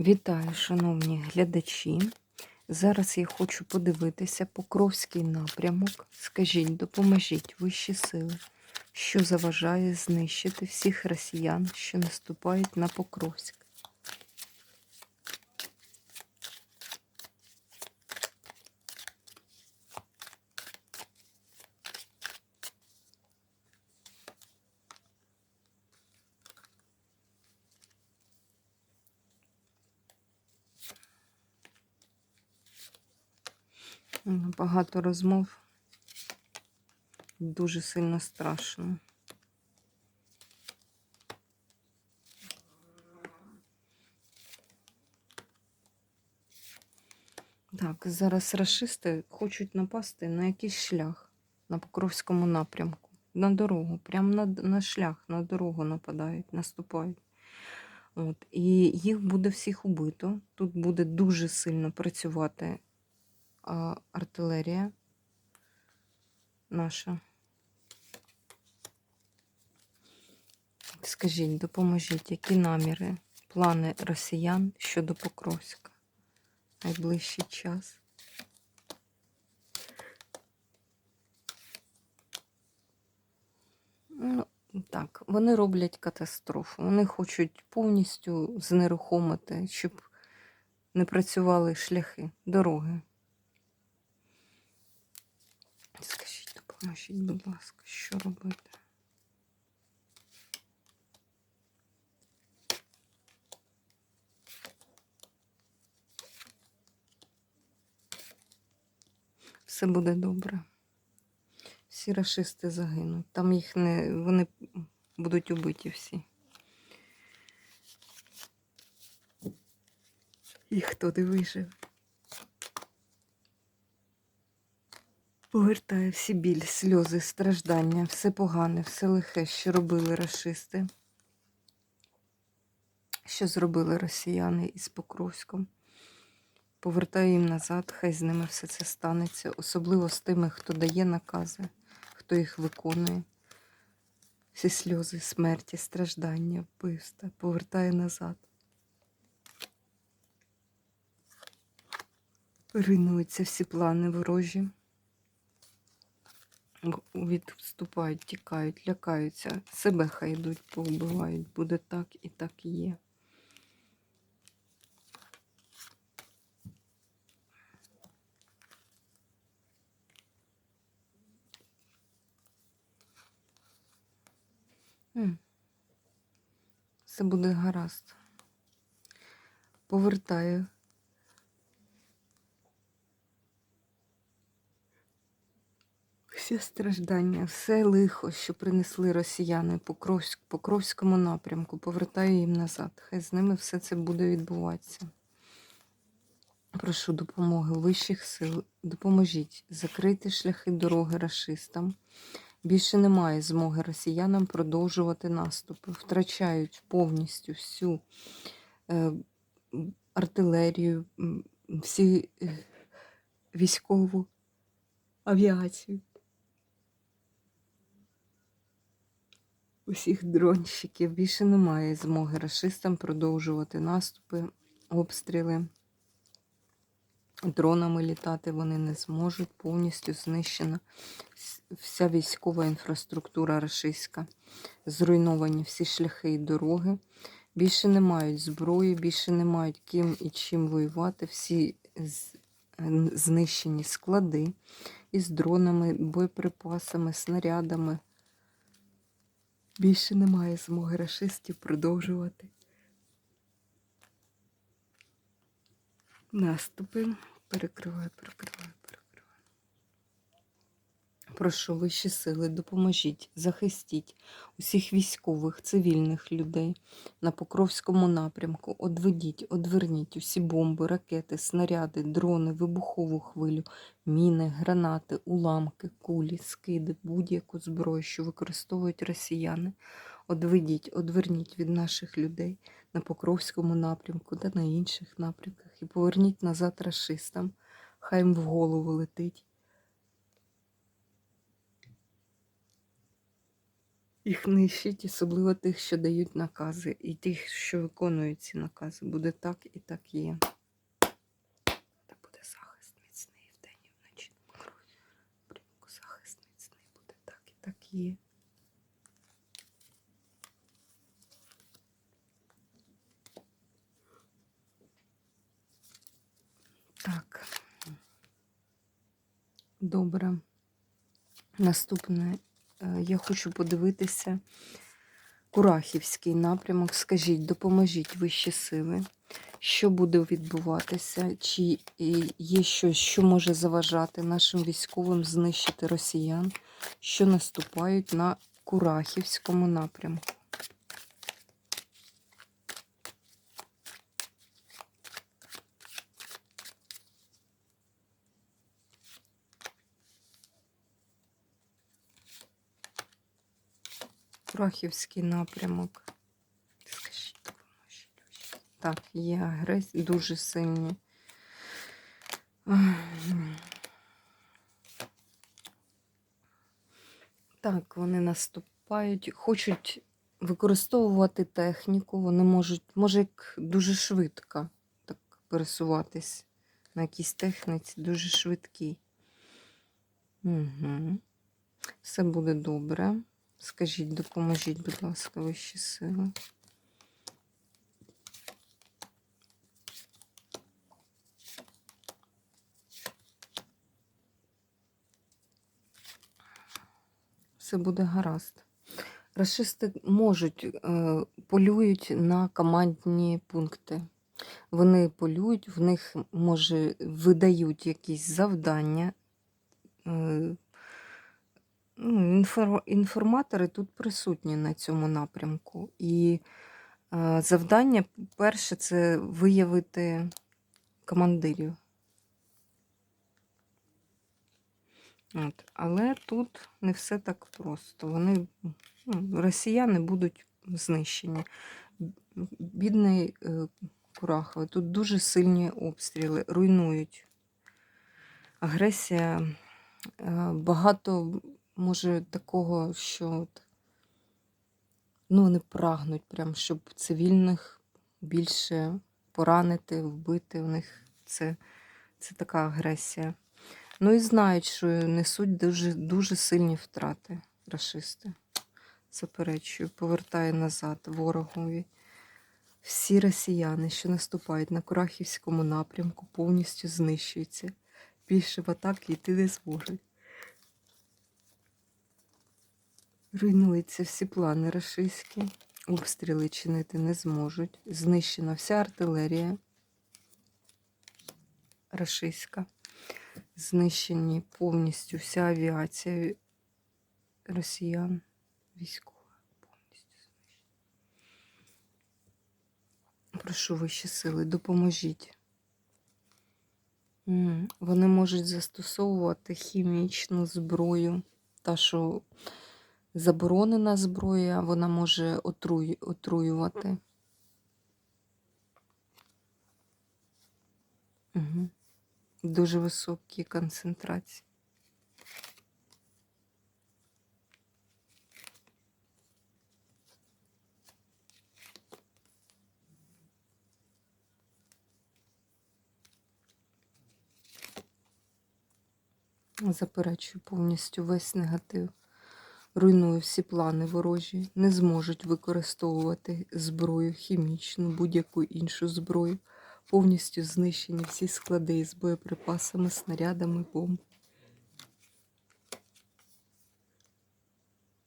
Вітаю, шановні глядачі. Зараз я хочу подивитися Покровський напрямок. Скажіть, допоможіть вищі сили, що заважає знищити всіх росіян, що наступають на Покровськ. Багато розмов. Дуже сильно страшно. Так, зараз рашисти хочуть напасти на якийсь шлях на Покровському напрямку. На дорогу, прямо на, на шлях, на дорогу нападають, наступають. От, і їх буде всіх убито. Тут буде дуже сильно працювати артилерія наша. Скажіть, допоможіть, які наміри, плани росіян щодо Покровська? Найближчий час. Ну, так, вони роблять катастрофу. Вони хочуть повністю знерухомити, щоб не працювали шляхи, дороги. Скажіть, будь ласка, що робити? Все буде добре. Всі рашисти загинуть. Там їх не. Вони будуть убиті всі. І хто не виживе. Повертає всі біль, сльози, страждання, все погане, все лихе, що робили рашисти, що зробили росіяни із Покровськом. Повертаю їм назад, хай з ними все це станеться, особливо з тими, хто дає накази, хто їх виконує. Всі сльози, смерті, страждання, вбивства повертаю назад. Руйнуються всі плани ворожі. Відступають, тікають, лякаються. Себе хай йдуть, повбивають. Буде так і так є. Все буде гаразд. Повертаю. Всі страждання, все лихо, що принесли росіяни по Кровськ- Покровському напрямку, повертаю їм назад. Хай з ними все це буде відбуватися. Прошу допомоги вищих сил. Допоможіть закрити шляхи дороги рашистам. Більше немає змоги росіянам продовжувати наступи. Втрачають повністю всю е, артилерію, всі е, військову авіацію. Усіх дронщиків більше немає змоги рашистам продовжувати наступи, обстріли. Дронами літати вони не зможуть, повністю знищена вся військова інфраструктура рашистська, зруйновані всі шляхи і дороги. Більше не мають зброї, більше не мають ким і чим воювати. Всі знищені склади із дронами, боєприпасами, снарядами. Більше немає змоги рашистів продовжувати наступи. Перекриваю, перекриваю. Прошу вищі сили, допоможіть, захистіть усіх військових, цивільних людей на Покровському напрямку. Одведіть, одверніть усі бомби, ракети, снаряди, дрони, вибухову хвилю, міни, гранати, уламки, кулі, скиди, будь-яку зброю, що використовують росіяни. Одведіть, одверніть від наших людей на Покровському напрямку та на інших напрямках і поверніть назад рашистам. Хай їм в голову летить. Їх нищить, особливо тих, що дають накази, і тих, що виконують ці накази. Буде так і так є. Та буде захист міцний вдень і вночі. Прямку захист міцний буде так і так є. Так. Добре. Наступне я хочу подивитися Курахівський напрямок. Скажіть, допоможіть вищі сили, що буде відбуватися, чи е, є щось, що може заважати нашим військовим знищити росіян, що наступають на Курахівському напрямку. Курахівський напрямок. Скажіть. Так, є агресія, дуже сильні. Так, вони наступають, хочуть використовувати техніку, вони можуть, може, як дуже швидко так пересуватись на якійсь техніці, дуже швидкі. Угу. Все буде добре. Скажіть, допоможіть, будь ласка, вищі сили. Все буде гаразд. Рашисти можуть, е, полюють на командні пункти. Вони полюють, в них, може, видають якісь завдання. Ну, інформатори тут присутні на цьому напрямку. І е, завдання перше це виявити командирів. От. Але тут не все так просто. Вони, ну, росіяни будуть знищені. Бідний е, Кураховий. Тут дуже сильні обстріли, руйнують. Агресія е, багато може такого, що от, ну, вони прагнуть, прям, щоб цивільних більше поранити, вбити. У них це, це така агресія. Ну і знають, що несуть дуже, дуже сильні втрати рашисти. Заперечую, повертає назад ворогові. Всі росіяни, що наступають на Курахівському напрямку, повністю знищуються. Більше в атаки йти не зможуть. Руйнуються всі плани рашистські, обстріли чинити не зможуть. Знищена вся артилерія рашистська. Знищені повністю вся авіація росіян військова. Повністю знищена. Прошу вищі сили, допоможіть. Вони можуть застосовувати хімічну зброю, та, що заборонена зброя, вона може отруй, отруювати. Угу. Дуже високі концентрації. Заперечую повністю весь негатив. Руйную всі плани ворожі, не зможуть використовувати зброю хімічну, будь-яку іншу зброю. Повністю знищені всі склади з боєприпасами, снарядами, бомб.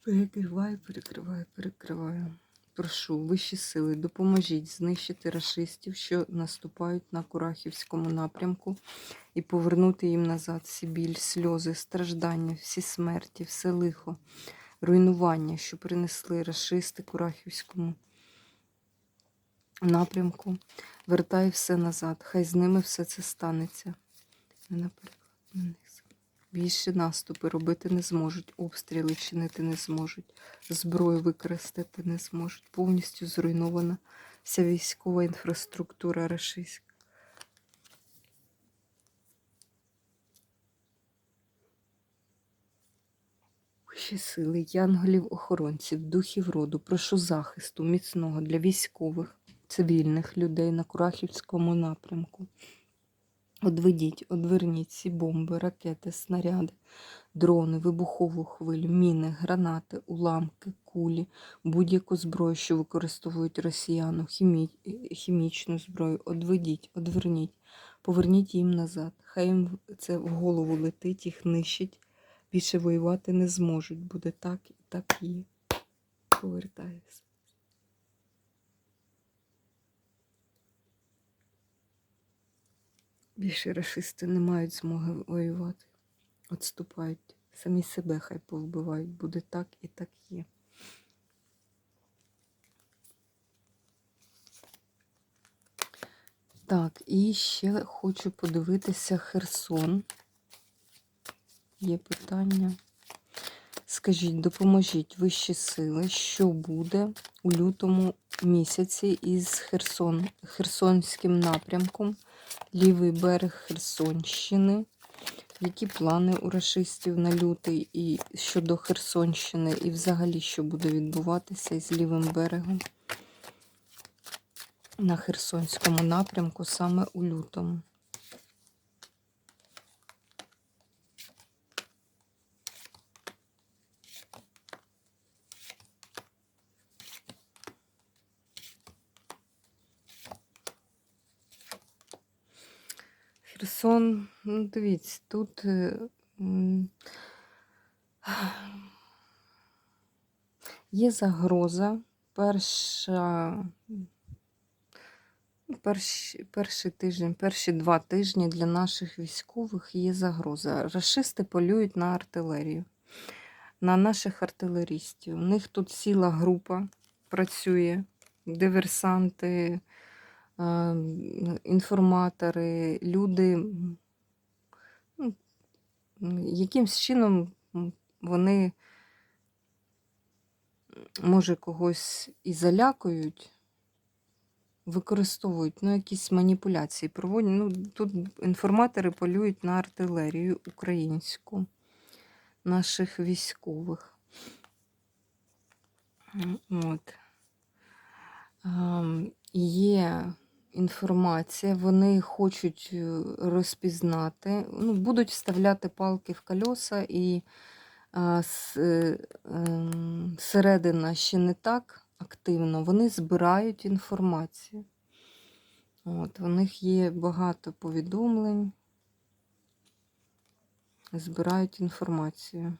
Перекриваю, перекриваю, перекриваю. Прошу, вищі сили, допоможіть знищити рашистів, що наступають на Курахівському напрямку, і повернути їм назад всі біль, сльози, страждання, всі смерті, все лихо, руйнування, що принесли рашисти Курахівському напрямку. Вертай все назад. Хай з ними все це станеться. Не наприклад, на них. Більше наступи робити не зможуть, обстріли чинити не зможуть, зброю використати не зможуть. Повністю зруйнована вся військова інфраструктура рашистська. Вищі сили, янголів-охоронців, духів роду, прошу захисту міцного для військових, цивільних людей на Курахівському напрямку. Одведіть, одверніть ці бомби, ракети, снаряди, дрони, вибухову хвилю, міни, гранати, уламки, кулі, будь-яку зброю, що використовують росіяни, хімі... хімічну зброю. Одведіть, одверніть, поверніть їм назад. Хай їм це в голову летить, їх нищить. Більше воювати не зможуть. Буде так і так є. Повертаюся. Більше рашисти не мають змоги воювати. Отступають. Самі себе хай повбивають. Буде так і так є. Так, і ще хочу подивитися Херсон. Є питання. Скажіть, допоможіть вищі сили, що буде у лютому місяці із Херсон, Херсонським напрямком, лівий берег Херсонщини. Які плани у рашистів на лютий і щодо Херсонщини, і взагалі, що буде відбуватися із лівим берегом на Херсонському напрямку саме у лютому? Херсон, ну дивіться, тут е, є загроза. Перша, ну, перші, перший тиждень, перші два тижні для наших військових є загроза. Рашисти полюють на артилерію, на наших артилерістів. У них тут ціла група працює, диверсанти інформатори, люди, якимсь чином вони, може, когось і залякують, використовують ну, якісь маніпуляції, проводять. Ну, тут інформатори полюють на артилерію українську, наших військових. От. Ам, Є інформація, вони хочуть е, розпізнати, ну, будуть вставляти палки в кольоса, і а, с, е, ем, середина ще не так активно, вони збирають інформацію. От, у них є багато повідомлень, збирають інформацію.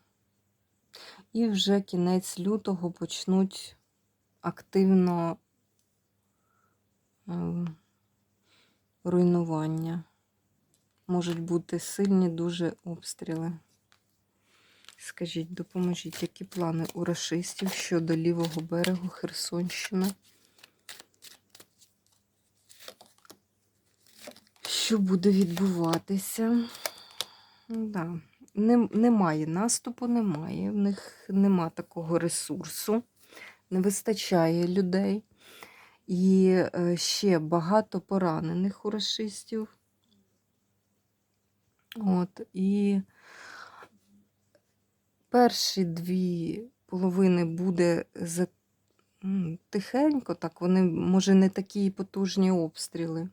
І вже кінець лютого почнуть активно ем, руйнування. Можуть бути сильні дуже обстріли. Скажіть, допоможіть, які плани у рашистів щодо лівого берегу Херсонщини? Що буде відбуватися? Да. Не, немає наступу, немає. В них нема такого ресурсу, не вистачає людей. І е, ще багато поранених у расистів. От, і перші дві половини буде за... тихенько, так вони, може, не такі потужні обстріли.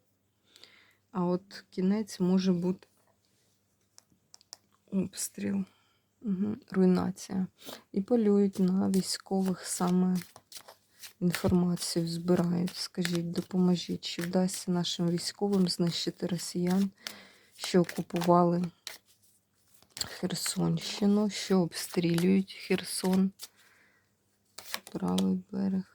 А от кінець може бути обстріл, угу. руйнація. І полюють на військових саме інформацію збирають. Скажіть, допоможіть, чи вдасться нашим військовим знищити росіян, що окупували Херсонщину, що обстрілюють Херсон, правий берег.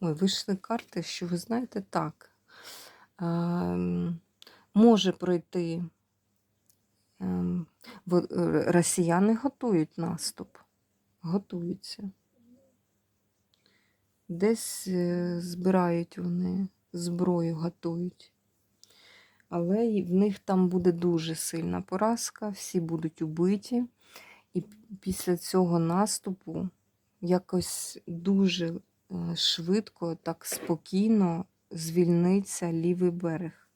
Ой, вийшли карти, що ви знаєте, так. Ем, може пройти. Ем, е, росіяни готують наступ. Готуються. Десь е, збирають вони зброю, готують. Але в них там буде дуже сильна поразка, всі будуть убиті. І після цього наступу якось дуже е, швидко, так спокійно звільниться лівий берег.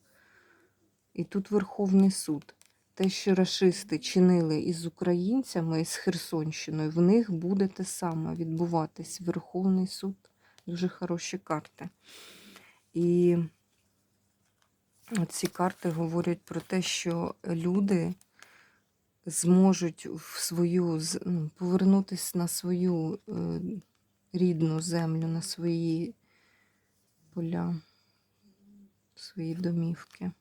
І тут Верховний суд. Те, що рашисти чинили із українцями, із Херсонщиною, в них буде те саме відбуватись. Верховний суд. Дуже хороші карти. І ці карти говорять про те, що люди зможуть в свою ну, повернутися на свою е, рідну землю, на свої поля, свої домівки.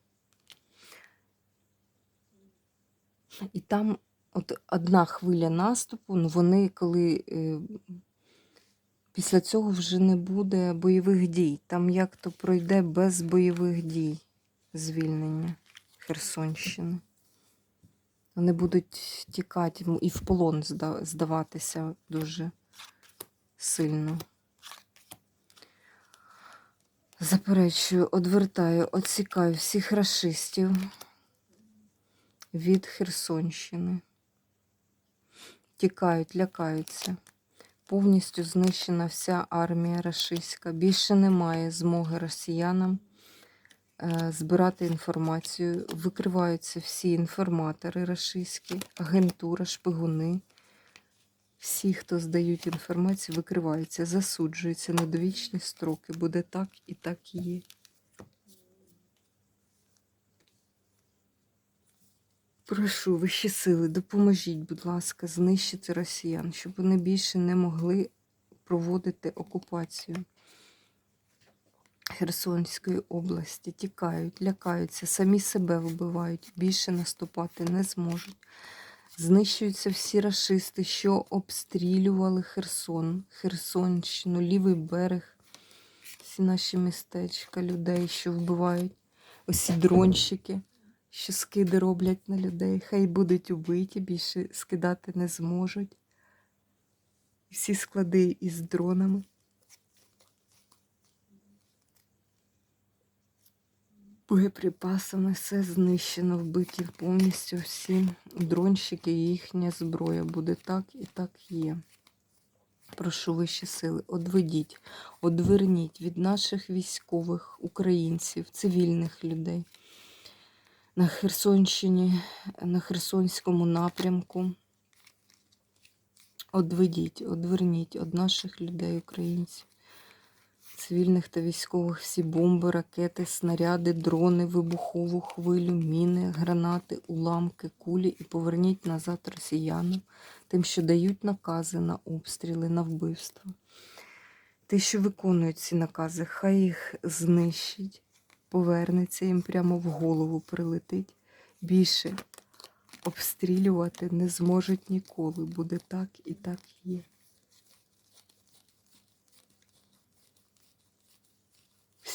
І там от одна хвиля наступу, ну вони коли е, після цього вже не буде бойових дій. Там як то пройде без бойових дій звільнення Херсонщини. Вони будуть тікати і в полон здаватися дуже сильно. Заперечую, одвертаю, відсікаю всіх расистів від Херсонщини. Тікають, лякаються. Повністю знищена вся армія рашистська. Більше немає змоги росіянам е, збирати інформацію. Викриваються всі інформатори рашистські, агентура, шпигуни. Всі, хто здають інформацію, викриваються, засуджуються на довічні строки. Буде так і так є. Прошу, вищі сили, допоможіть, будь ласка, знищити росіян, щоб вони більше не могли проводити окупацію Херсонської області. Тікають, лякаються, самі себе вбивають, більше наступати не зможуть. Знищуються всі рашисти, що обстрілювали Херсон, Херсонщину, лівий берег, всі наші містечка, людей, що вбивають, усі дронщики що скиди роблять на людей. Хай будуть убиті, більше скидати не зможуть. Всі склади із дронами. Боєприпасами все знищено, вбиті повністю всі дронщики їхня зброя. Буде так і так є. Прошу вищі сили, одведіть, одверніть від наших військових, українців, цивільних людей на Херсонщині, на Херсонському напрямку. Одведіть, одверніть від наших людей, українців, цивільних та військових всі бомби, ракети, снаряди, дрони, вибухову хвилю, міни, гранати, уламки, кулі і поверніть назад росіянам, тим, що дають накази на обстріли, на вбивство. Ті, що виконують ці накази, хай їх знищить повернеться їм прямо в голову прилетить. Більше обстрілювати не зможуть ніколи. Буде так і так є.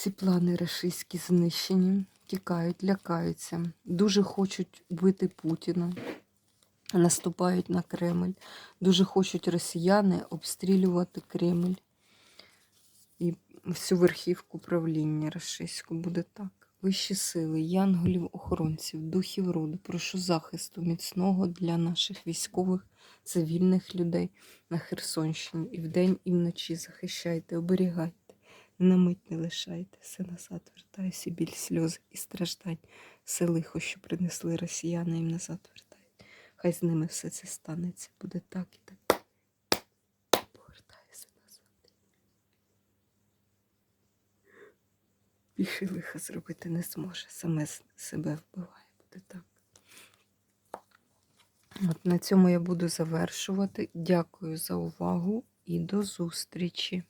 Всі плани рашистські знищені, тікають, лякаються, дуже хочуть вбити Путіна, наступають на Кремль, дуже хочуть росіяни обстрілювати Кремль. І всю верхівку правління рашистську буде так. Вищі сили, янголів, охоронців, духів роду, прошу захисту міцного для наших військових, цивільних людей на Херсонщині. І вдень, і вночі захищайте, оберігайте, на мить не лишайте, все назад вертайся, біль, сльози і страждань, все лихо, що принесли росіяни, їм назад вертайте. Хай з ними все це станеться, буде так і так. Повертайся назад. Більше лиха зробити не зможе. Саме себе вбиває. Буде так. От на цьому я буду завершувати. Дякую за увагу і до зустрічі!